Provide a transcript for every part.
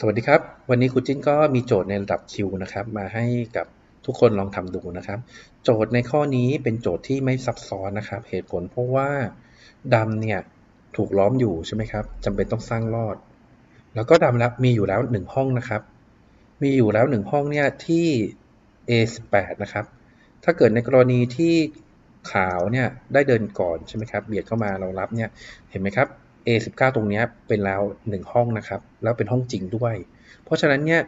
สวัสดีครับ วันนี้ครูจิ้นก็มีโจทย์ในระดับคิวนะครับ มาให้กับทุกคนลองทำดูนะครับ โจทย์ในข้อนี้เป็นโจทย์ที่ไม่ซับซ้อนนะครับ เหตุผลเพราะว่าดำเนี่ยถูกล้อมอยู่ใช่ไหมครับจำเป็นต้องสร้างรอด แล้วก็ดำแล้วมีอยู่แล้วหนึ่งห้องนะครับ มีอยู่แล้วหนึ่งห้องเนี่ยที่ A18 นะครับ ถ้าเกิดในกรณีที่ขาวเนี่ยได้เดินก่อนใช่ไหมครับ เบียดเข้ามาเรารับเนี่ยเห็นไหมครับ A19 ตรงนี้เป็นแล้วหนึ่งห้องนะครับ แล้วเป็นห้องจริงด้วย เพราะฉะนั้นเนี่ย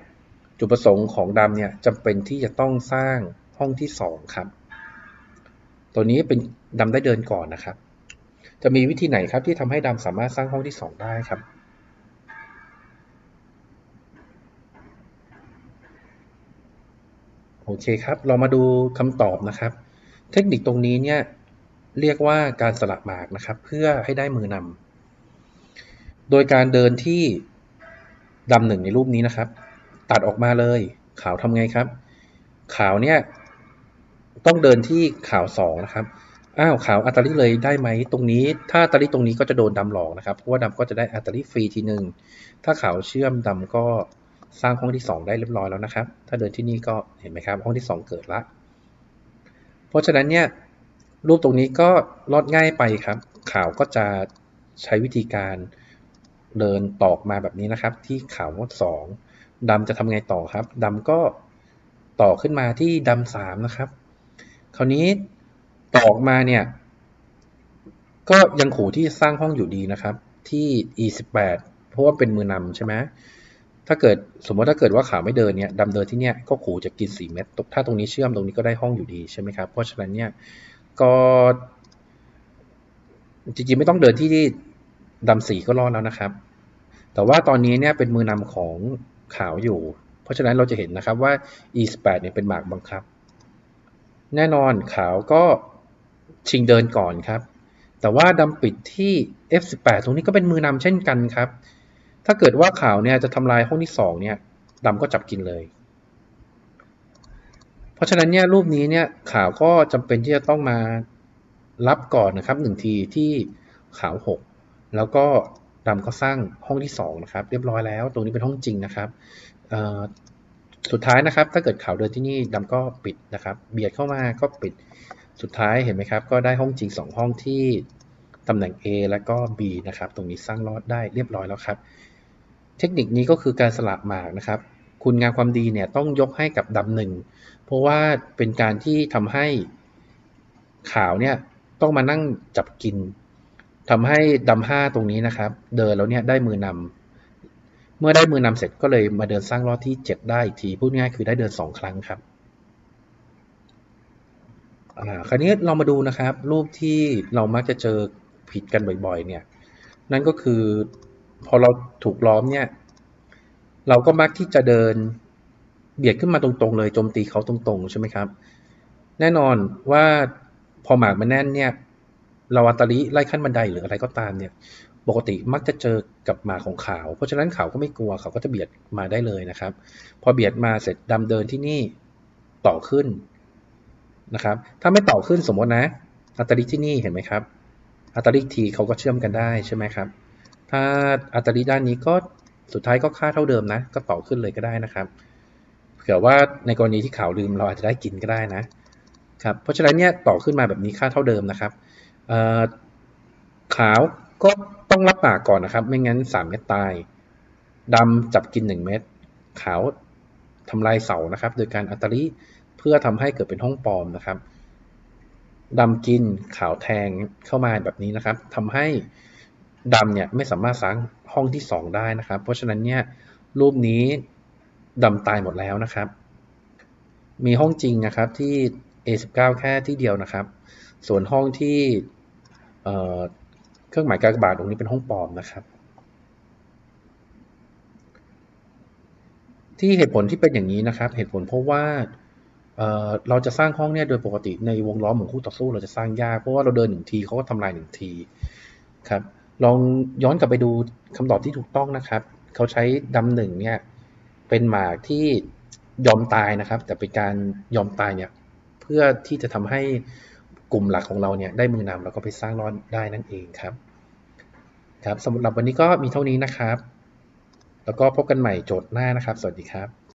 จุดประสงค์ของดำเนี่ยจำเป็นที่จะต้องสร้างห้องที่สองครับ ตัวนี้เป็นดำได้เดินก่อนนะครับ จะมีวิธีไหนครับที่ทำให้ดำสามารถสร้างห้องที่สองได้ครับโอเคครับ เรามาดูคำตอบนะครับ เทคนิคตรงนี้เนี่ยเรียกว่าการสลับหมากนะครับ เพื่อให้ได้มือนำ โดยการเดินที่ดำหนึ่งในรูปนี้นะครับ ตัดออกมาเลย ขาวทำไงครับ ขาวเนี่ย ต้องเดินที่ขาวสองนะครับอ้าวขาวอัตลิเลยได้ไหมตรงนี้ ถ้าอัตลิตรงนี้ก็จะโดนดำหลอกนะครับเพราะว่าดำก็จะได้อัตลิฟรีทีหนึ่งถ้าขาวเชื่อมดำก็สร้างห้องที่สองได้เรียบร้อยแล้วนะครับ ถ้าเดินที่นี่ก็เห็นไหมครับ ห้องที่สองเกิดละ เพราะฉะนั้นเนี่ยรูปตรงนี้ก็ลอดง่ายไปครับขาวก็จะใช้วิธีการ เดินตอกมาแบบนี้นะครับ ที่ขาวสองดำจะทำไงต่อครับดำก็ต่อขึ้นมาที่ดำสามนะครับ คราวนี้ตอกมาเนี่ย ก็ยังขู่ที่สร้างห้องอยู่ดีนะครับ ที่ e 1 8เพราะว่าเป็นมือนำใช่ไหมถ้าเกิดสมมติถ้าเกิดว่าขาวไม่เดินเนี่ยดำเดินที่เนี่ยก็ขู่จะกิน4เม็ดถ้าตรงนี้เชื่อมตรงนี้ก็ได้ห้องอยู่ดีใช่ไหมครับเพราะฉะนั้นเนี่ยก็จริงๆไม่ต้องเดินที่ ดำสีก็รอดแล้วนะครับ แต่ว่าตอนนี้เนี่ยเป็นมือนำของขาวอยู่ เพราะฉะนั้นเราจะเห็นนะครับว่า e8 เนี่ยเป็นหมากบังคับ แน่นอนขาวก็ชิงเดินก่อนครับ แต่ว่าดำปิดที่ f18 ตรงนี้ก็เป็นมือนำเช่นกันครับ ถ้าเกิดว่าขาวเนี่ยจะทำลายห้องที่2เนี่ยดำก็จับกินเลย เพราะฉะนั้นเนี่ยรูปนี้เนี่ยขาวก็จำเป็นที่จะต้องมารับก่อนนะครับหนึ่งทีที่ขาว 6 แล้วก็ดำก็สร้างห้องที่2นะครับเรียบร้อยแล้ว ตรงนี้เป็นห้องจริงนะครับสุดท้ายนะครับ ถ้าเกิดข่าวเดินที่นี่ดำก็ปิดนะครับ เบียดเข้ามาก็ปิดสุดท้ายเห็นไหมครับ ก็ได้ห้องจริง 2 ห้องที่ตำแหน่ง A และก็ B นะครับ ตรงนี้สร้างรอดได้เรียบร้อยแล้วครับ เทคนิคนี้ก็คือการสลับหมากนะครับ คุณงามความดีเนี่ยต้องยกให้กับดำหนึ่งเพราะว่าเป็นการที่ทำให้ขาวเนี่ยต้องมานั่งจับกิน ทำให้ดำห้าตรงนี้นะครับ เดินแล้วเนี่ยได้มือนำเมื่อได้มือนำเสร็จก็เลยมาเดินสร้างรอดที่ 7 ได้อีกทีพูดง่ายคือได้เดิน 2 ครั้งครับอ่าคราวนี้เรามาดูนะครับ รูปที่เรามักจะเจอผิดกันบ่อยๆ เนี่ย นั่นก็คือพอเราถูกล้อมเนี่ย เราก็มักที่จะเดินเบียดขึ้นมาตรงๆ เลยโจมตีเขาตรงๆ ใช่ไหมครับ แน่นอนว่าพอหมากมันแน่นเนี่ย เราอัตลิไล่ขั้นบันไดหรืออะไรก็ตามเนี่ย ปกติมักจะเจอกับหมาของขาว เพราะฉะนั้นขาวก็ไม่กลัวเขาก็จะเบียดมาได้เลยนะครับ พอเบียดมาเสร็จดำเดินที่นี่ต่อขึ้นนะครับ ถ้าไม่ต่อขึ้นสมมตินะ อัตลิที่นี่เห็นไหมครับ อัตลิทีเขาก็เชื่อมกันได้ใช่ไหมครับ ถ้าอัตลิด้านนี้ก็สุดท้ายก็ค่าเท่าเดิมนะ ก็ต่อขึ้นเลยก็ได้นะครับ เผื่อว่าในกรณีที่ขาวลืมเราอาจจะได้กินก็ได้นะครับ เพราะฉะนั้นเนี่ยต่อขึ้นมาแบบนี้ค่าเท่าเดิมนะครับ ขาวก็ต้องรับปากก่อนนะครับ ไม่งั้นสามเม็ดตายดำจับกินหนึ่งเม็ดขาวทำลายเสานะครับ โดยการอัตริเพื่อทำให้เกิดเป็นห้องปลอมนะครับดำกินขาวแทงเข้ามาแบบนี้นะครับทำให้ดำเนี่ยไม่สามารถสร้างห้องที่สองได้นะครับ เพราะฉะนั้นเนี่ยรูปนี้ดำตายหมดแล้วนะครับ มีห้องจริงนะครับที่ A19 แค่ที่เดียวนะครับ ส่วนห้องที่ เครื่องหมายกากบาทตรงนี้เป็นห้องปลอมนะครับ ที่เหตุผลที่เป็นอย่างนี้นะครับ เหตุผลเพราะว่าเราจะสร้างห้องเนี่ยโดยปกติในวงล้อมของคู่ต่อสู้ เราจะสร้างยากเพราะว่าเราเดินหนึ่งทีเขาก็ทำลายหนึ่งทีครับลองย้อนกลับไปดูคำตอบที่ถูกต้องนะครับ เขาใช้ดำหนึ่งเนี่ยเป็นหมากที่ยอมตายนะครับ แต่เป็นการยอมตายเนี่ยเพื่อที่จะทำให้ กลุ่มหลักของเราเนี่ยได้มือนำเราก็ไปสร้างรอดได้นั่นเองครับ ครับสำหรับวันนี้ก็มีเท่านี้นะครับ แล้วก็พบกันใหม่โจทย์หน้านะครับ สวัสดีครับ